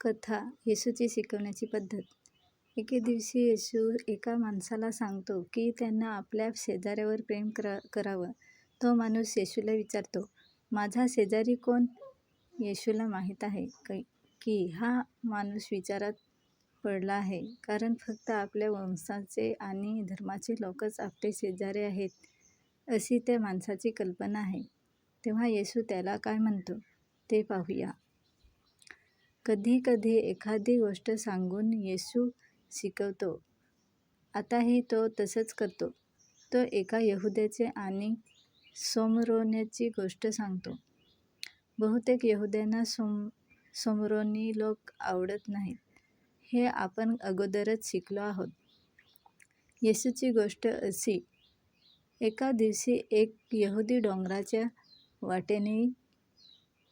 कथा येशूची शिकवण्याची पद्धत. एके दिवशी येशू एका माणसाला सांगतो की त्यानं आपल्या शेजाऱ्यावर प्रेम करा करावं. तो माणूस येशूला विचारतो माझा शेजारी कोण? येशूला माहीत आहे की हा माणूस विचारात पडला आहे कारण फक्त आपल्या वंशाचे आणि धर्माचे लोकच आपले शेजारी आहेत अशी त्या माणसाची कल्पना आहे. तेव्हा येशू त्याला काय म्हणतो ते पाहूया. कधी कधी एखादी गोष्ट सांगून येशू शिकवतो. आताही तो तसंच करतो. तो एका यहुद्याचे आणि सोमरोन्याची गोष्ट सांगतो. बहुतेक यहुद्यांना सोम सोमरोनी लोक आवडत नाहीत. हे आपण अगोदरच शिकलो आहोत. येशूची गोष्ट अशी एका दिवशी एक यहुदी डोंगराच्या वाटेने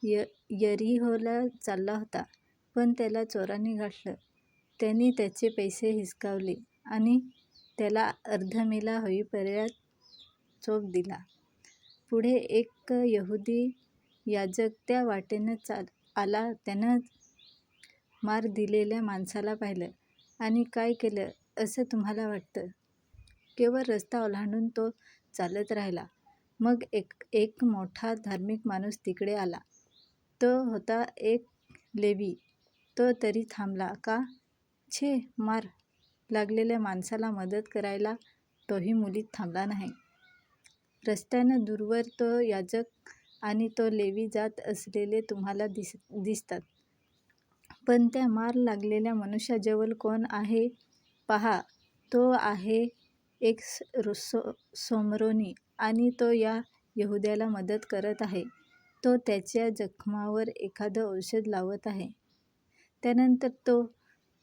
य यरिहोला चालला होता. पण त्याला चोरांनी गाठलं. त्यांनी त्याचे पैसे हिसकावले आणि त्याला अर्धमेला होईपर्यंत चोप दिला. पुढे एक यहुदी याजक त्या वाटेनं चाल आला. त्यानं मार दिलेल्या माणसाला पाहिलं. आणि काय केलं? असं तुम्हाला वाटतं? केवळ रस्ता ओलांडून तो चालत राहिला. मग एक एक मोठा धार्मिक माणूस तिकडे आला. तो होता एक लेवी. तो तरी थांबला का? छे मार. लागलेल्या माणसाला मदत करायला तोही मुलीत थांबला नाही. रस्त्यानं दूरवर तो याजक आणि तो लेवी जात असलेले तुम्हाला दिस दिसतात. पण त्या मार लागलेल्या मनुष्याजवळ कोण आहे? पहा तो आहे एक सो सोमरोनी आणि तो या यहुद्याला मदत करत आहे. तो त्याच्या जखमावर एखादं औषध लावत आहे. त्यानंतर तो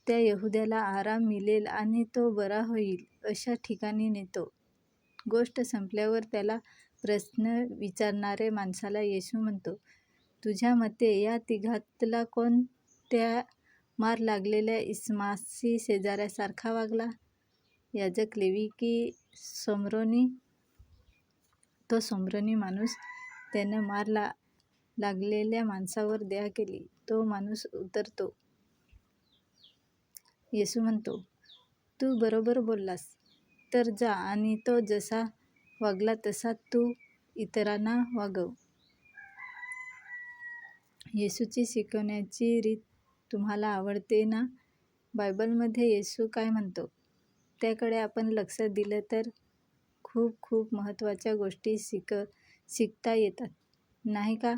त्या यहुद्याला आराम मिळेल आणि तो बरा होईल अशा ठिकाणी नेतो. गोष्ट संपल्यावर त्याला प्रश्न विचारणाऱ्या माणसाला येशू म्हणतो तुझ्या मते या तिघातला कोण त्या मार लागलेल्या इसमासी शेजाऱ्यासारखा वागला? याजक लेवी की सोमरोनी तो सोमरोनी माणूस त्यानं मार ला लागलेल्या माणसावर दया केली. तो माणूस उतरतो. येशू म्हणतो तू बरोबर बोललास. तर जा आणि तो जसा वागला तसा तू इतरांना वागव. येशूची शिकवण्याची रीत तुम्हाला आवडते ना? बायबलमध्ये येशू काय म्हणतो? त्याकडे आपण लक्ष दिलं तर खूप खूप महत्त्वाच्या गोष्टी शिक शिकता येतात. नाही का?